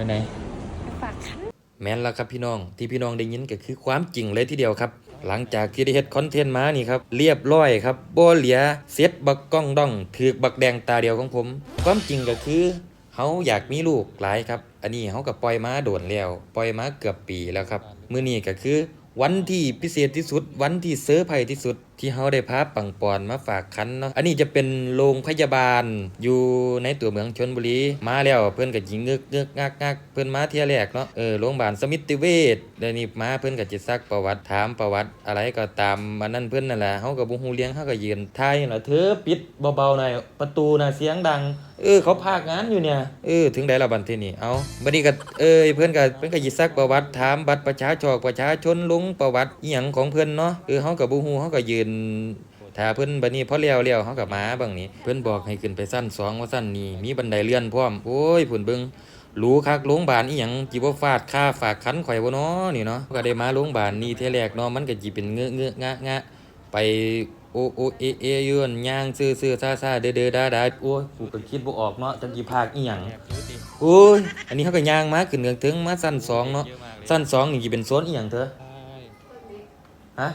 ไปไหนฝากคันแม่นแล้วครับพี่น้องที่พี่น้องได้ยินก็คือความจริงเลยทีเดียวครับ หลังจากที่ได้เฮ็ดคอนเทนต์มานี่ครับเรียบร้อยครับบ่เหลียเซ็ตบักกล้องดองถือบักแดงตาเดียวของผม ความจริงก็คือเฮาอยากมีลูกหลายครับ อันนี้เฮาก็ปล่อยมาโดนแล้วปล่อยมาเกือบปีแล้วครับมื้อนี้ก็คือวันที่พิเศษที่สุดวันที่เซอร์ไพรส์ที่สุด ที่เฮาได้พาปังปอนมาฝากคันเนาะอันนี้จะเป็นโรงพยาบาลอยู่ในตัวเมืองชนบุรีมาแล้วเพิ่อนก็ยิงเงึกงึกงักงักเพิ่อนมาเที่ยแรกเนาะเออโรงพยาบาลสมิติเวชเดี๋ยวนี้มาเพิ่อนก็จิตซักประวัติถามประวัติอะไรก็ตามอันนั้นเพิ่อนนั่นแหละเฮาก็บ่ฮู้เลี้ยงเฮาก็ยืนทายนั่นล่ะเธอปิดเบาๆหน่อยประตูน่ะเสียงดังเออเขาพากงานอยู่เนี่ยเออถึงได้ละบัดทีนี้เอาบัดนี้ก็เอ้ยเพิ่อนก็เพิ่อนก็ยิซักประวัติถามบัตรประชาชนประชาชนลุงประวัติอีหยังของเพิ่อนเนาะเออเฮาก็บ่ฮู้เฮาก็ยืนถ้าเพิ่นบัดนี้พอแล้วแล้วเฮาก็มาบิ่งนี้ เพิ่นบอกให้ขึ้นไปชั้นสองว่าชั้นนี้มีบันไดเลื่อนพร้อมโอ้ยพุ่นเบิงรู้คักโรงพยาบาลอีหยังจิบ่ฟาดค่าฝากคันข่อยบ่เนาะนี่เนาะก็ได้มาโรงพยาบาลนี้เทแรกเนาะมันก็จิเป็นเงอะเงอะงะงะไปโอโอเอเอยืนย่างซื่อซื่อซาซาเดอเดอดาดาโอ้ยกูก็คิดบ่ออกเนาะจักกี่ภาคอีหยังโอ้ยอันนี้เขาก็ย่างมาขึ้นเงืองถึงมาสั้นสองเนาะสั้นสองนี่สิเป็นโซนอีหยังเถอะฮะ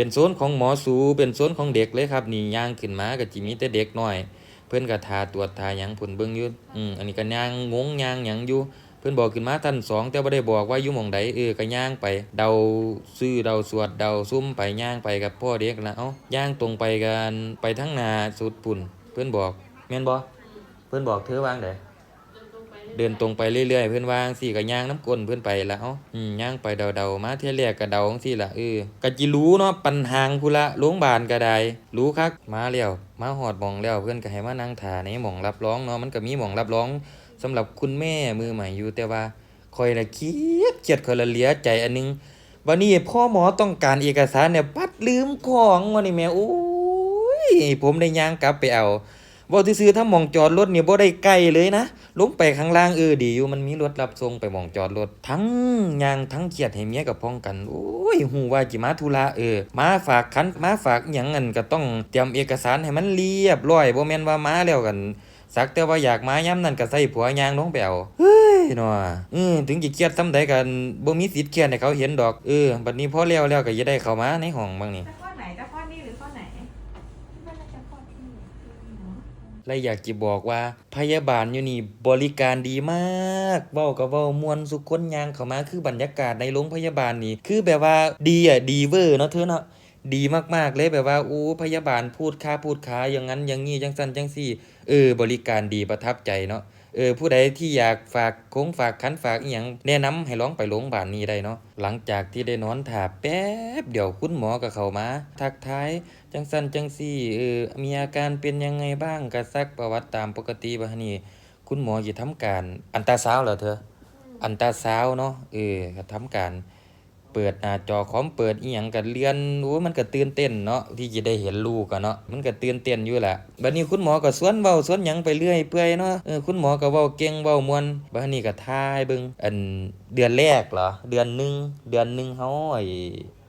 เป็นโซนของหมอสูเป็นโซนของเด็กเลยครับนี่ย่างขึ้นมาก็จิมีแต่เด็กน้อย เพิ่อนก็ทาตรวจทาหยังผุนเบิ่งอยู่อืมอันนี้ก็ย่างงงย่างหยังอยู่เพิ่อนบอกขึ้นมาท่านสองแต่บ่ได้บอกว่าอยู่หม่องใดเออก็ย่างไป เดาซื้อเดาสวดเดาซุ่มไปย่างไปกับพ่อเด็กนะเอ้าย่างตรงไปกันไปทั้งนาสุดปุ่น เพิ่อนบอกแม่นบ่เพิ่อนบอกเธอวางได เดินตรงไปเรื่อยๆเพิ่อนวางสิก็ย่างน้ำก้นเพิ่อนไปแล้วอืมย่างไปเดาๆมาเที่ยแรกก็เดาจังซี่ล่ะเออก็จิรู้เนาะปัญหางพุละโรงพยาบาลก็ได้รู้คักมาแล้วมาฮอดมองแล้วเพิ่อนก็ให้มานั่งท่าในหม่องรับรองเนาะมันก็มีหม่องรับรองสำหรับคุณแม่มือใหม่อยู่แต่ว่าคอยละเคียดเครียดคอยละเลียใจอันนึงวันนี้พ่อหมอต้องการเอกสารเนี่ยปัดลืมของวันนี้แม่โอ้ยผมได้ย่างกลับไปเอา บ่ซื่อถ้ามองจอดรถเนี่ยบ่ได้ใกล้เลยนะลงไปข้างล่างเออดีอยู่มันมีรถรับส่งไปมองจอดรถทั้งยางทั้งเครียดให้เมียกับพ้องกันโอ้ยฮู้ว่าจิมาธุระเออมาฝากคันมาฝากอิหยังนั่นก็ต้องเตรียมเอกสารให้มันเรียบร้อยบ่แม่นว่ามาแล้วกันสักแต่ว่าอยากมาย้ำนั่นก็ใส่ผัวยางลงไปเอาเฮ้ยหนอเออถึงจะเครียดซ้ำใดกันบ่มีสิทธิ์เครียดให้เขาเห็นดอกเออบัดนี้พอแล้วแล้วก็จะได้เข้ามาในห้องบ้างนี่ และอยากจะบอกว่าพยาบาลอยู่นี่บริการดีมากเว้าก็เว้ามวนสุคนยางเข้ามาคือบรรยากาศในโรงพยาบาลนี่คือแบบว่าดีอะดีเวอร์เนาะเธอเนาะดีมากๆเลยแบบว่าอู้พยาบาลพูดค้าพูดค้าอย่างนั้นอย่างนี้จังสั้นจังสี่เออบริการดีประทับใจเนาะ เออผู้ใดที่อยากฝากโค้งฝากคันฝากอีหยังแนะนำให้ร้องไปโรงพยาบาลนี้ได้เนาะหลังจากที่ได้นอนถาแป๊บเดี๋ยวคุณหมอก็เข้ามา ทักทายจังสันจังซี่เออมีอาการเป็นยังไงบ้างก็ซักประวัติตามปกติบ่ฮะนี่คุณหมอจะทำการอันตราซาวด์เหรอเธออันตราซาวด์เนาะเออก็ทำการ เปิดหน้าจอคอมเปิดอีหยังก็เรียนโอ้มันก็ตื่นเต้นเนาะที่จะได้เห็นลูกอะเนาะมันก็ตื่นเต้นอยู่แหละบัดนี้คุณหมอก็สวนเว้าสวนหยังไปเรื่อยเปื่อยเนาะเออคุณหมอก็เว้าเก่งเว้ามวนบัดนี้ก็ทายเบิ่งอันเดือนแรกเหรอเดือนหนึงเดือนหนึงเฮาไอ้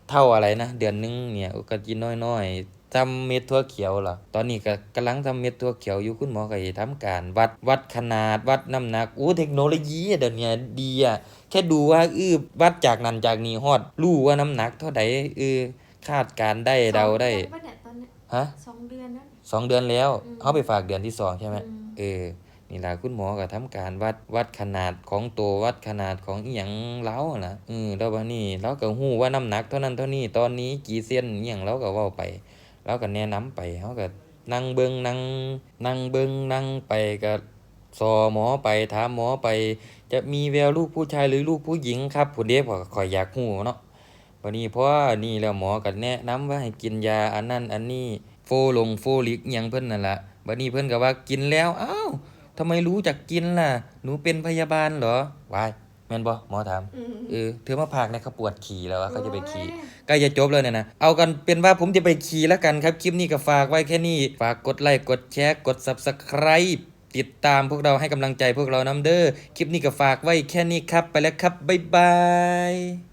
เท่าอะไรนะ เดือนหนึงเนี่ยก็กินน้อยๆ จำเม็ดทั่วเขียวเหรอตอนนี้ก็กำลังทำเม็ดทั่วเขียวอยู่คุณหมอก็จะทำการวัดวัดขนาดวัดน้ำหนักอู้เทคโนโลยีอะเดี๋ยวนี้ดีอะแค่ดูว่าเออวัดจากนั้นจากนี้ฮอดรู้ว่าน้ำหนักเท่าใดเออคาดการณ์ได้เดาได้สองเอนปะเนี่ยตอนเนี้ยฮะสองเดือนแล้วสองเดือนแล้วอืมเขาไปฝากเดือนที่สองใช่ไหมอืมเออนี่ล่ะคุณหมอก็ทำการวัดวัดขนาดของตัววัดขนาดของอีหยังเล้าน่ะเออแล้วบัดนี้เราก็ฮู้ว่าน้ำหนักเท่านั้นเท่านี้ตอนนี้กี่เซนอีหยังเราก็เว้าไป เราก็แนะนำไปเขาก็นั่งเบิงนั่งนั่งเบิงนั่งไปก็สอหมอไปถามหมอไป จะมีแววลูกผู้ชายหรือลูกผู้หญิงครับผู้เด็กก็ข่อยอยากฮู้เนาะวันนี้เพราะว่านี่แล้วหมอก็แนะนำว่าให้กินยาอันนั้นอันนี้โฟลงโฟลิกหยังเพิ่นนั่นล่ะบัดนี้เพิ่นก็ว่ากินแล้วอ้าวทำไมรู้จักกินล่ะ หนูเป็นพยาบาลเหรอวาย แม่นบ่หมอถามอืมเออเธอมาพากเนี่ยเขาปวดขี่แล้วอะเขาจะไปขี่โอ้ยใกล้จะจบแล้วเนี่ยนะเอากันเป็นว่าผมจะไปขี่แล้วกันครับคลิปนี้ก็ฝากไว้แค่นี้ฝากกดไลค์กดแชร์กด Subscribe ติดตามพวกเราให้กำลังใจพวกเราน้ำเด้อคลิปนี้ก็ฝากไว้แค่นี้ครับไปแล้วครับบ๊ายบาย